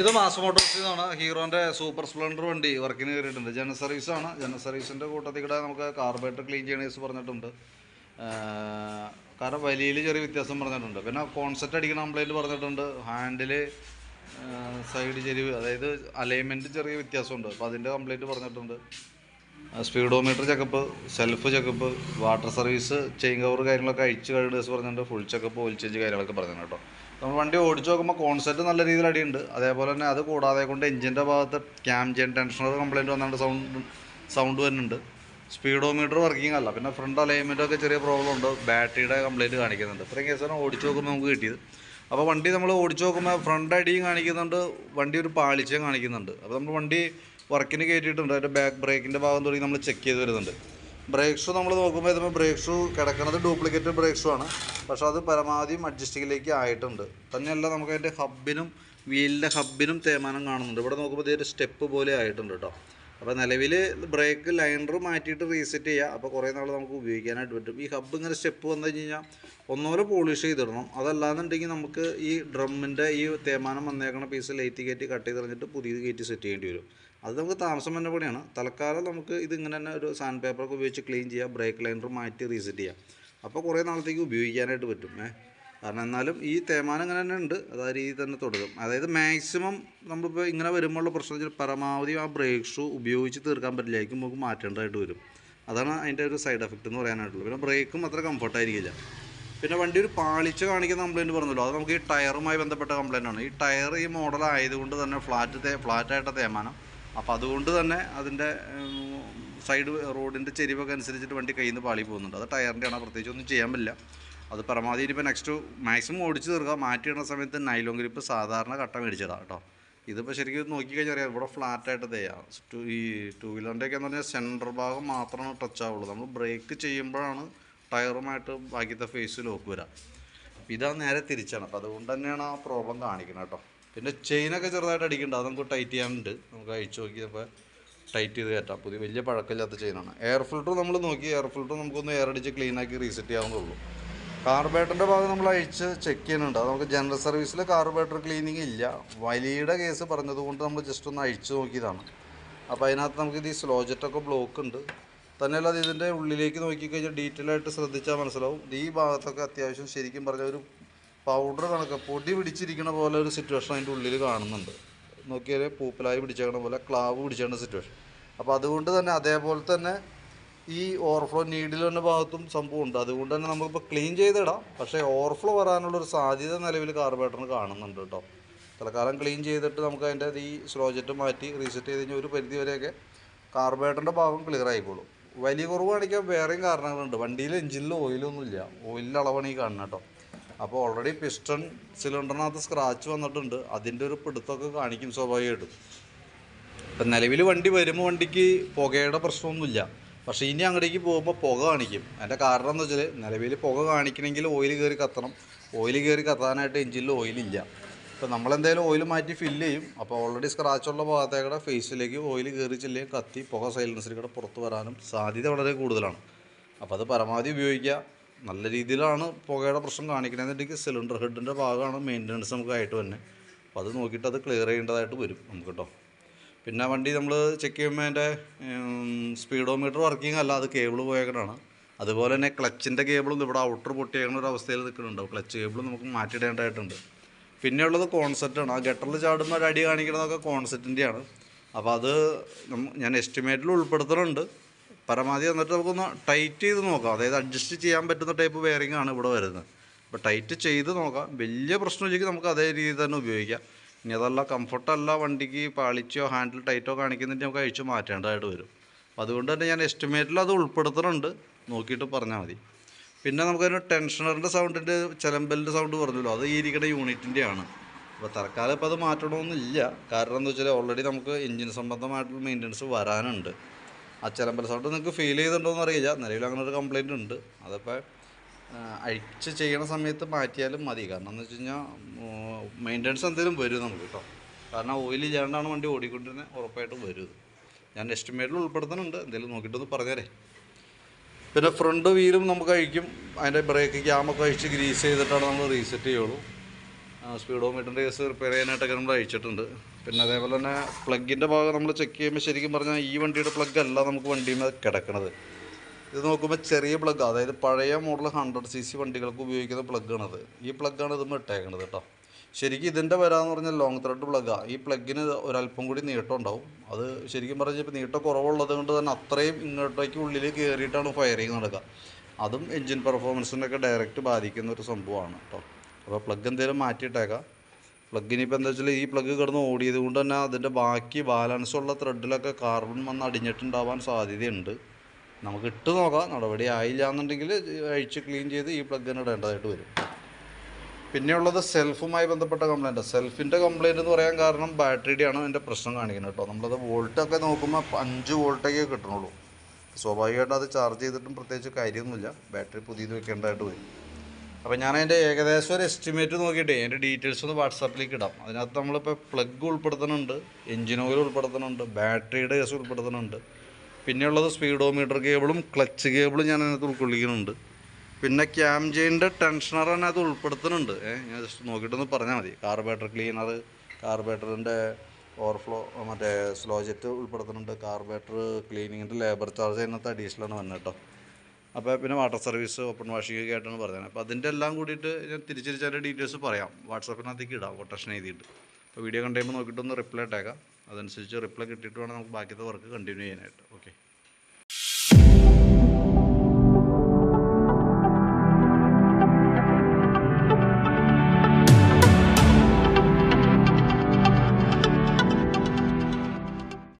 ഇത് മാസ് മോട്ടോഴ്സിൽ നിന്നാണ് ഹീറോന്റെ super Splendor വണ്ടി വർക്കിന് കയറിയിട്ടുണ്ട്. ജന സർവീസാണ് ജനറൽ സർവീസിന്റെ കൂട്ടത്തിൽ കൂടെ നമുക്ക് കാർബേറ്റർ ക്ലീൻ ചെയ്യണേഴ്സ് പറഞ്ഞിട്ടുണ്ട്. കാരണം വലിയിൽ ചെറിയ വ്യത്യാസം പറഞ്ഞിട്ടുണ്ട്. പിന്നെ കോൺസെപ്റ്റ് അടിക്കുന്ന കംപ്ലൈന്റ് പറഞ്ഞിട്ടുണ്ട്. ഹാൻഡിൽ സൈഡ് ചെരിവ് അതായത് അലൈൻമെന്റ് ചെറിയ വ്യത്യാസമുണ്ട്. അപ്പോൾ അതിന്റെ കംപ്ലൈന്റ് പറഞ്ഞിട്ടുണ്ട്. Speedometer checkup self checkup water service chain cover കാര്യങ്ങളൊക്കെ അഴിച്ച് കഴിഞ്ഞ പറഞ്ഞിട്ടുണ്ട് ഫുൾ ചെക്കപ്പ് ഓയിൽ ചേഞ്ച് കാര്യങ്ങളൊക്കെ പറഞ്ഞിട്ടുണ്ട് കേട്ടോ. നമ്മൾ വണ്ടി ഓടിച്ച് നോക്കുമ്പോൾ കോൺസെപ്റ്റ് നല്ല രീതിയിൽ അടിയുണ്ട്. അതേപോലെ തന്നെ അത് കൂടാതെ കൊണ്ട് എഞ്ചിന്റെ ഭാഗത്ത് ക്യാം ചെയിൻ ടെൻഷനർ കംപ്ലയിന്റ് വന്നിട്ട് സൗണ്ട് സൗണ്ട് വരുന്നുണ്ട്. സ്പീഡോമീറ്റർ വർക്കിംഗ് അല്ല. പിന്നെ ഫ്രണ്ട് അലൈൻമെന്റൊക്കെ ചെറിയ പ്രോബ്ലം ഉണ്ട്. ബാറ്ററിയുടെ കംപ്ലയിന്റ് കാണിക്കുന്നുണ്ട്. ഇത്രയും കേസാണ് ഓടിച്ച് നോക്കുമ്പോൾ നമുക്ക് കിട്ടിയത്. അപ്പോൾ വണ്ടി നമ്മൾ ഓടിച്ച് നോക്കുമ്പോൾ ഫ്രണ്ട് അടിയും കാണിക്കുന്നുണ്ട് വണ്ടി ഒരു പാളിച്ചയും കാണിക്കുന്നുണ്ട്. അപ്പോൾ നമ്മൾ വണ്ടി വർക്കിന് കയറ്റിയിട്ടുണ്ട്. അതിന്റെ ബാക്ക് ബ്രേക്കിന്റെ ഭാഗം തുടങ്ങി നമ്മൾ ചെക്ക് ചെയ്ത് വരുന്നുണ്ട്. ബ്രേക്ക് ഷൂ നമ്മൾ നോക്കുമ്പോൾ ഇതുമ്പോൾ ബ്രേക്ക് ഷൂ കിടക്കുന്നത് ഡ്യൂപ്ലിക്കേറ്റ് ബ്രേക്ക് ഷൂ ആണ്. പക്ഷേ അത് പരമാവധി അഡ്ജസ്റ്റിങ്ങിലേക്ക് ആയിട്ടുണ്ട്. തന്നെയല്ല നമുക്ക് അതിന്റെ ഹബിനും വീലിന്റെ ഹബിനും തേമാനം കാണുന്നുണ്ട്. ഇവിടെ നോക്കുമ്പോൾ ഇതൊരു സ്റ്റെപ്പ് പോലെ ആയിട്ടുണ്ട് കേട്ടോ അപ്പോൾ നിലവിൽ ബ്രേക്ക് ലൈനർ മാറ്റിയിട്ട് റീസെറ്റ് ചെയ്യുക അപ്പോൾ കുറേ നാൾ നമുക്ക് ഉപയോഗിക്കാനായിട്ട് പറ്റും. ഈ ഹബ്ബ് ഇങ്ങനെ സ്റ്റെപ്പ് വന്നു കഴിഞ്ഞ് കഴിഞ്ഞാൽ ഒന്നുകൂടെ പോളിഷ് ചെയ്തിടണം. അതല്ലാന്നുണ്ടെങ്കിൽ നമുക്ക് ഈ ഡ്രമ്മിന്റെ ഈ തേമാനം വന്നേക്കണ പീസ് ലൈറ്റ് കയറ്റി കട്ട് ചെയ്ത് കളഞ്ഞിട്ട് പുതിയത് കയറ്റി സെറ്റ് ചെയ്യേണ്ടി വരും. അത് നമുക്ക് താമസം തന്നെ പണിയാണ്. തൽക്കാലം നമുക്ക് ഇത് ഇങ്ങനെ തന്നെ ഒരു സാൻഡ് പേപ്പറൊക്കെ ഉപയോഗിച്ച് ക്ലീൻ ചെയ്യാം. ബ്രേക്ക് ലൈനർ മാറ്റി റീസെറ്റ് ചെയ്യാം. അപ്പോൾ കുറേ നാളത്തേക്ക് ഉപയോഗിക്കാനായിട്ട് പറ്റും. ഏ കാരണം എന്നാലും ഈ തേമാനം ഇങ്ങനെ തന്നെ ഉണ്ട്. അത് ആ രീതിയിൽ തന്നെ തുടരും. അതായത് മാക്സിമം നമ്മളിപ്പോൾ ഇങ്ങനെ വരുമ്പോഴുള്ള പ്രശ്നം വെച്ചാൽ പരമാവധി ആ ബ്രേക്ക് ഷൂ ഉപയോഗിച്ച് തീർക്കാൻ പറ്റില്ലായിരിക്കും നമുക്ക് മാറ്റേണ്ടതായിട്ട് വരും. അതാണ് അതിന്റെ ഒരു സൈഡ് എഫക്റ്റ് എന്ന് പറയാനായിട്ടുള്ളത്. പിന്നെ ബ്രേക്കും അത്ര കംഫർട്ടായിരിക്കില്ല പിന്നെ വണ്ടി ഒരു പാളിച്ച കാണിക്കുന്ന കംപ്ലൈന്റ് പറഞ്ഞല്ലോ. അത് നമുക്ക് ഈ ടയറുമായി ബന്ധപ്പെട്ട കംപ്ലൈന്റ് ആണ്. ഈ ടയർ ഈ മോഡൽ ആയതുകൊണ്ട് തന്നെ ഫ്ലാറ്റ് തേ ഫ്ലാറ്റായിട്ട തേമാനം. അപ്പോൾ അതുകൊണ്ട് തന്നെ അതിന്റെ സൈഡ് റോഡിന്റെ ചെരിവൊക്കെ അനുസരിച്ചിട്ട് വണ്ടി കയ്യിൽ നിന്ന് പാളി പോകുന്നുണ്ട്. അത് ടയറിന്റെ ആണ് പ്രത്യേകിച്ച് ഒന്നും ചെയ്യാൻ പറ്റില്ല. അത് പരമാവധി ഇനിയിപ്പോൾ നെക്സ്റ്റ് മാക്സിമം ഓടിച്ച് തീർക്കുക. മാറ്റിയിടുന്ന സമയത്ത് നൈലോൺ ഗ്രിപ്പ് സാധാരണ കട്ട മേടിച്ചതാണ് കേട്ടോ. ഇതിപ്പോൾ ശരിക്കും നോക്കിക്കഴിഞ്ഞാൽ അറിയാം ഇവിടെ ഫ്ലാറ്റായിട്ട് തയ്യാ ടു ഈ ടു വീലറിന്റെയൊക്കെ എന്ന് പറഞ്ഞാൽ സെന്റർ ഭാഗം മാത്രമാണ് ടച്ച് ആവുള്ളൂ. നമ്മൾ ബ്രേക്ക് ചെയ്യുമ്പോഴാണ് ടയറുമായിട്ട് ബാക്കിയത്തെ ഫേസ് ലോക്ക് വരാം. അപ്പോൾ ഇതാ നേരെ തിരിച്ചാണ്. അപ്പോൾ അതുകൊണ്ട് തന്നെയാണ് ആ പ്രോബ്ലം കാണിക്കുന്നത് കേട്ടോ. പിന്നെ ചെയിനൊക്കെ ചെറുതായിട്ട് അടിക്കുന്നുണ്ട് അത് നമുക്ക് ടൈറ്റ് ചെയ്യാനുണ്ട്. നമുക്ക് അഴിച്ചു നോക്കി നമുക്ക് ടൈറ്റ് ചെയ്ത് കയറ്റാം. പുതിയ വലിയ പഴക്കമില്ലാത്ത ചെയിനാണ് എയർ ഫിൽറ്റർ നമ്മൾ നോക്കി എയർ ഫിൽറ്റർ നമുക്കൊന്ന് എയർ അടിച്ച് ക്ലീൻ ആക്കി റീസെറ്റ് ചെയ്യാവുന്നുള്ളൂ കാർബേറ്ററിന്റെ ഭാഗം നമ്മൾ അഴിച്ച് ചെക്ക് ചെയ്യുന്നുണ്ട്. അത് നമുക്ക് ജനറൽ സർവീസിൽ കാർബേറ്റർ ക്ലീനിങ് ഇല്ല. വലിയുടെ കേസ് പറഞ്ഞതുകൊണ്ട് നമ്മൾ ജസ്റ്റ് ഒന്ന് അഴിച്ചു നോക്കിയതാണ്. അപ്പോൾ അതിനകത്ത് നമുക്ക് ഇത് ഈ സ്ലോജറ്റൊക്കെ ബ്ലോക്ക് ഉണ്ട്. തന്നെയല്ല അത് ഇതിന്റെ ഉള്ളിലേക്ക് നോക്കിക്കഴിഞ്ഞാൽ ഡീറ്റെയിൽ ആയിട്ട് ശ്രദ്ധിച്ചാൽ മനസ്സിലാവും. ഈ ഭാഗത്തൊക്കെ അത്യാവശ്യം ശരിക്കും പറഞ്ഞാൽ ഒരു പൗഡർ കണക്ക് പൊടി പിടിച്ചിരിക്കുന്ന പോലെ ഒരു സിറ്റുവേഷൻ അതിന്റെ ഉള്ളിൽ കാണുന്നുണ്ട്. നോക്കിയാൽ പൂപ്പലായി പിടിച്ചേക്കണ പോലെ ക്ലാവ് പിടിച്ചേക്കണ സിറ്റുവേഷൻ അപ്പോൾ അതുകൊണ്ട് തന്നെ അതേപോലെ തന്നെ ഈ ഓവർഫ്ലോ നീഡിലിന്റെ ഭാഗത്തും സംഭവം ഉണ്ട്. അതുകൊണ്ട് തന്നെ നമുക്കിപ്പോൾ ക്ലീൻ ചെയ്തിടാം. പക്ഷേ ഓവർഫ്ലോ വരാനുള്ളൊരു സാധ്യത നിലവിൽ കാർബേറ്ററിന് കാണുന്നുണ്ട് കേട്ടോ. തൽക്കാലം ക്ലീൻ ചെയ്തിട്ട് നമുക്ക് അതിന്റെ ഈ സ്ലോജറ്റ് മാറ്റി റീസെറ്റ് ചെയ്ത് കഴിഞ്ഞാൽ ഒരു പരിധി വരെയൊക്കെ കാർബേറ്ററിന്റെ ഭാഗം ക്ലിയർ ആയിക്കോളും. വലിയ കുറവ് കാണിക്കാൻ വേറെയും കാരണങ്ങളുണ്ട്. വണ്ടിയിൽ എഞ്ചിനിൽ ഓയിലൊന്നുമില്ല ഓയിലിന്റെ അളവാണ് ഈ കാണുന്നത് കേട്ടോ. അപ്പോൾ ഓൾറെഡി പിസ്റ്റൺ സിലിണ്ടറിനകത്ത് സ്ക്രാച്ച് വന്നിട്ടുണ്ട്. അതിന്റെ ഒരു പിടുത്തമൊക്കെ കാണിക്കും സ്വാഭാവികമായിട്ടും. ഇപ്പം നിലവിൽ വണ്ടി വരുമ്പോൾ വണ്ടിക്ക് പുകയുടെ പ്രശ്നമൊന്നുമില്ല. പക്ഷേ ഇനി അങ്ങോട്ടേക്ക് പോകുമ്പോൾ പുക കാണിക്കും. അതിന്റെ കാരണം എന്ന് വെച്ചാൽ നിലവിൽ പുക കാണിക്കണമെങ്കിൽ ഓയിൽ കയറി കത്തണം. ഓയിൽ കയറി കത്താനായിട്ട് എഞ്ചിനിൽ ഓയിലില്ല അപ്പോൾ നമ്മളെന്തായാലും ഓയിൽ മാറ്റി ഫില്ല് ചെയ്യും. അപ്പോൾ ഓൾറെഡി സ്ക്രാച്ചുള്ള ഭാഗത്തേക്കൂടെ ഫേസിലേക്ക് ഓയിൽ കയറി ചെല്ലുകയും കത്തി പുക സൈലൻസിൽ കൂടെ പുറത്ത് വരാനും സാധ്യത വളരെ കൂടുതലാണ്. അപ്പോൾ അത് പരമാവധി ഉപയോഗിക്കുക. നല്ല രീതിയിലാണ് പുകയുടെ പ്രശ്നം കാണിക്കണമെന്നുണ്ടെങ്കിൽ സിലിണ്ടർ ഹെഡിന്റെ ഭാഗമാണ് മെയിന്റനൻസ് നമുക്ക് ആയിട്ട് തന്നെ അപ്പോൾ അത് നോക്കിയിട്ട് അത് ക്ലിയർ ചെയ്യേണ്ടതായിട്ട് വരും നമുക്ക് കേട്ടോ. പിന്നെ വണ്ടി നമ്മൾ ചെക്ക് ചെയ്യുമ്പോൾ അതിന്റെ സ്പീഡോമീറ്റർ വർക്കിംഗ് അല്ല അത് കേബിൾ പോയേക്കണാണ് അതുപോലെ തന്നെ ക്ലച്ചിന്റെ കേബിളും ഇവിടെ ഔട്ടർ പൊട്ടിയേക്കുന്ന ഒരു അവസ്ഥയിൽ നിൽക്കുന്നുണ്ടാവും ക്ലച്ച് കേബിളും നമുക്ക് മാറ്റിയിടേണ്ടതായിട്ടുണ്ട്. പിന്നെയുള്ളത് കോൺസെപ്റ്റാണ് ആ ഗട്ടറിൽ ചാടുമ്പോൾ ഒരു അടി കാണിക്കുന്നതൊക്കെ കോൺസെപ്റ്റിന്റെയാണ് അപ്പോൾ അത് ഞാൻ എസ്റ്റിമേറ്റിൽ ഉൾപ്പെടുത്തുന്നുണ്ട് പരമാവധി എന്നിട്ട് നമുക്കൊന്ന് ടൈറ്റ് ചെയ്ത് നോക്കാം. അതായത് അഡ്ജസ്റ്റ് ചെയ്യാൻ പറ്റുന്ന ടൈപ്പ് വെയറിംഗ് ആണ് ഇവിടെ വരുന്നത്. അപ്പോൾ ടൈറ്റ് ചെയ്ത് നോക്കാം. വലിയ പ്രശ്നമില്ലെങ്കിൽ നമുക്ക് അതേ രീതിയിൽ തന്നെ ഉപയോഗിക്കാം. ഇനി അതല്ല കംഫർട്ടല്ല വണ്ടിക്ക് പാളിച്ചോ ഹാൻഡിൽ ടൈറ്റോ കാണിക്കുന്നുണ്ടെങ്കിൽ നമുക്ക് അഴിച്ച് മാറ്റേണ്ടതായിട്ട് വരും. അപ്പം അതുകൊണ്ട് തന്നെ ഞാൻ എസ്റ്റിമേറ്റിൽ അത് ഉൾപ്പെടുത്തുന്നുണ്ട് നോക്കിയിട്ട് പറഞ്ഞാൽ മതി. പിന്നെ നമുക്കൊരു ടെൻഷണറിന്റെ സൗണ്ടിന്റെ ചിലമ്പലിന്റെ സൗണ്ട് പറഞ്ഞല്ലോ അത് ഈ ഇരിക്കുന്ന യൂണിറ്റിന്റെ ആണ് അപ്പോൾ തൽക്കാലം ഇപ്പോൾ അത് മാറ്റണമെന്നില്ല കാരണം എന്താ വെച്ചാൽ ഓൾറെഡി നമുക്ക് എഞ്ചിൻ സംബന്ധമായിട്ടുള്ള മെയിന്റനൻസ് വരാനുണ്ട്. ആ ചിലമ്പൽ സൗണ്ട് നിങ്ങൾക്ക് ഫീൽ ചെയ്തിട്ടുണ്ടോ എന്ന് അറിയില്ല. നിലവിൽ അങ്ങനെ ഒരു കംപ്ലയിന്റ് ഉണ്ട്. അതപ്പോൾ അഴിച്ച് ചെയ്യണ സമയത്ത് മാറ്റിയാലും മതി. കാരണം എന്ന് വെച്ച് കഴിഞ്ഞാൽ മെയിന്റനൻസ് എന്തെങ്കിലും വരും നമുക്ക് കേട്ടോ കാരണം ഓയിൽ ഇല്ലാണ്ടാണ് വണ്ടി ഓടിക്കൊണ്ടിരുന്നത് ഉറപ്പായിട്ടും വരും. ഞാൻ എസ്റ്റിമേറ്റിൽ ഉൾപ്പെടുത്തുന്നുണ്ട്. എന്തെങ്കിലും നോക്കിയിട്ടൊന്ന് പറഞ്ഞേരേ. പിന്നെ ഫ്രണ്ട് വീലും നമുക്ക് അഴിക്കും. അതിന്റെ ബ്രേക്ക് ക്യാമൊക്കെ അഴിച്ച് ഗ്രീസ് ചെയ്തിട്ടാണ് നമ്മൾ റീസെറ്റ് ചെയ്യുള്ളൂ. സ്പീഡോമീറ്ററിന്റെ കേസ് റിപ്പയർ ചെയ്യാനായിട്ടൊക്കെ നമ്മൾ അയച്ചിട്ടുണ്ട് പിന്നെ അതേപോലെ തന്നെ പ്ലഗിന്റെ ഭാഗം നമ്മൾ ചെക്ക് ചെയ്യുമ്പോൾ ശരിക്കും പറഞ്ഞാൽ ഈ വണ്ടിയുടെ പ്ലഗ് അല്ല നമുക്ക് വണ്ടിയിൽ നിന്ന് കിടക്കണത്. ഇത് നോക്കുമ്പോൾ ചെറിയ പ്ലഗ് അതായത് പഴയ മോഡൽ ഹൺഡ്രഡ് സി സി വണ്ടികൾക്ക് ഉപയോഗിക്കുന്ന പ്ലഗ്ഗാണത് ഈ പ്ലഗ്ഗാണ് ഇതുമ്പോൾ ഇട്ടേക്കണത് കേട്ടോ. ശരിക്കും ഇതിന്റെ വരാമെന്ന് പറഞ്ഞാൽ ലോങ് ത്രെഡ് പ്ലഗ്ഗാണ് ഈ പ്ലഗിന് ഒരല്പം കൂടി നീട്ടം ഉണ്ടാവും. അത് ശരിക്കും പറഞ്ഞാൽ ഇപ്പോൾ നീട്ടം കുറവുള്ളത് കൊണ്ട് തന്നെ അത്രയും ഇങ്ങോട്ടേക്ക് ഉള്ളിൽ കയറിയിട്ടാണ് ഫയറിങ് നടക്കുക അതും എൻജിൻ പെർഫോമൻസിനൊക്കെ ഡയറക്റ്റ് ബാധിക്കുന്ന ഒരു സംഭവമാണ് കേട്ടോ. അപ്പോൾ പ്ലഗ് എന്തെങ്കിലും മാറ്റിയിട്ടേക്കാം. പ്ലഗിന് ഇപ്പോൾ എന്താ വെച്ചാൽ ഈ പ്ലഗ് കിടന്ന് ഓടിയത് കൊണ്ട് തന്നെ അതിന്റെ ബാക്കി ബാലൻസ് ഉള്ള ത്രെഡിലൊക്കെ കാർബൺ വന്ന് അടിഞ്ഞിട്ടുണ്ടാവാൻ സാധ്യതയുണ്ട്. നമുക്ക് ഇട്ട് നോക്കാം. നടപടി ആയില്ല എന്നുണ്ടെങ്കിൽ അഴിച്ച് ക്ലീൻ ചെയ്ത് ഈ പ്ലഗ് തന്നെ ഇടേണ്ടതായിട്ട് വരും. പിന്നെയുള്ളത് സെൽഫുമായി ബന്ധപ്പെട്ട കംപ്ലൈന്റ് സെൽഫിന്റെ കംപ്ലൈന്റ് എന്ന് പറയാൻ കാരണം ബാറ്ററിയുടെയാണ് അതിന്റെ പ്രശ്നം കാണിക്കുന്നത് കേട്ടോ. നമ്മളത് വോൾട്ടൊക്കെ നോക്കുമ്പോൾ അഞ്ച് വോൾട്ടൊക്കെ കിട്ടണുള്ളൂ. സ്വാഭാവികമായിട്ടും അത് ചാർജ് ചെയ്തിട്ടും പ്രത്യേകിച്ച് കാര്യമൊന്നുമില്ല. ബാറ്ററി പുതിയത് വെക്കേണ്ടതായിട്ട് വരും. അപ്പോൾ ഞാൻ അതിന്റെ ഏകദേശം ഒരു എസ്റ്റിമേറ്റ് നോക്കിയിട്ടേ അതിന്റെ ഡീറ്റെയിൽസ് ഒന്ന് വാട്സാപ്പിലേക്ക് ഇടാം. അതിനകത്ത് നമ്മളിപ്പോൾ പ്ലഗ് ഉൾപ്പെടുത്തുന്നുണ്ട് എഞ്ചിൻ ഓയിൽ ഉൾപ്പെടുത്തുന്നുണ്ട് ബാറ്ററിയുടെ കേസ് ഉൾപ്പെടുത്തുന്നുണ്ട്. പിന്നെയുള്ളത് സ്പീഡോമീറ്റർ കേബിളും ക്ലച്ച് കേബിളും ഞാൻ അതിനകത്ത് ഉൾക്കൊള്ളിക്കുന്നുണ്ട്. പിന്നെ ക്യാം ചെയിന്റെ ടെൻഷണർ അതിനകത്ത് ഉൾപ്പെടുത്തുന്നുണ്ട്. ഏഹ് ഞാൻ ജസ്റ്റ് നോക്കിയിട്ടൊന്ന് പറഞ്ഞാൽ മതി. കാർബേറ്റർ ക്ലീനർ കാർബേറ്ററിന്റെ ഓവർഫ്ലോ മറ്റേ സ്ലോ ജെറ്റ് ഉൾപ്പെടുത്തുന്നുണ്ട്. കാർബേറ്റർ ക്ലീനിങ്ങിന്റെ ലേബർ ചാർജ് അതിനകത്ത് അഡീഷണലാണ് വന്നത് കേട്ടോ. അപ്പോൾ പിന്നെ വാട്ടർ സർവീസ് ഓപ്പൺ വാഷിംഗ് ഒക്കെ ആയിട്ടാണ് പറഞ്ഞത്. അപ്പോൾ അതിന്റെ എല്ലാം കൂടിയിട്ട് ഞാൻ തിരിച്ചിരിച്ചതിന്റെ ഡീറ്റെയിൽസ് പറയാം. വാട്സാപ്പിനകത്തേക്ക് ഇടാം കൊട്ടേഷൻ എഴുതിയിട്ട്. അപ്പോൾ വീഡിയോ കണ്ടുമ്പോൾ നോക്കിയിട്ടൊന്ന് റിപ്ലൈ ഇട്ടേക്കാം. അതനുസരിച്ച് റിപ്ലൈ കിട്ടിയിട്ട് വേണം നമുക്ക് ബാക്കിയത്തെ വർക്ക് കണ്ടിന്യൂ ചെയ്യാനായിട്ട്. ഓക്കെ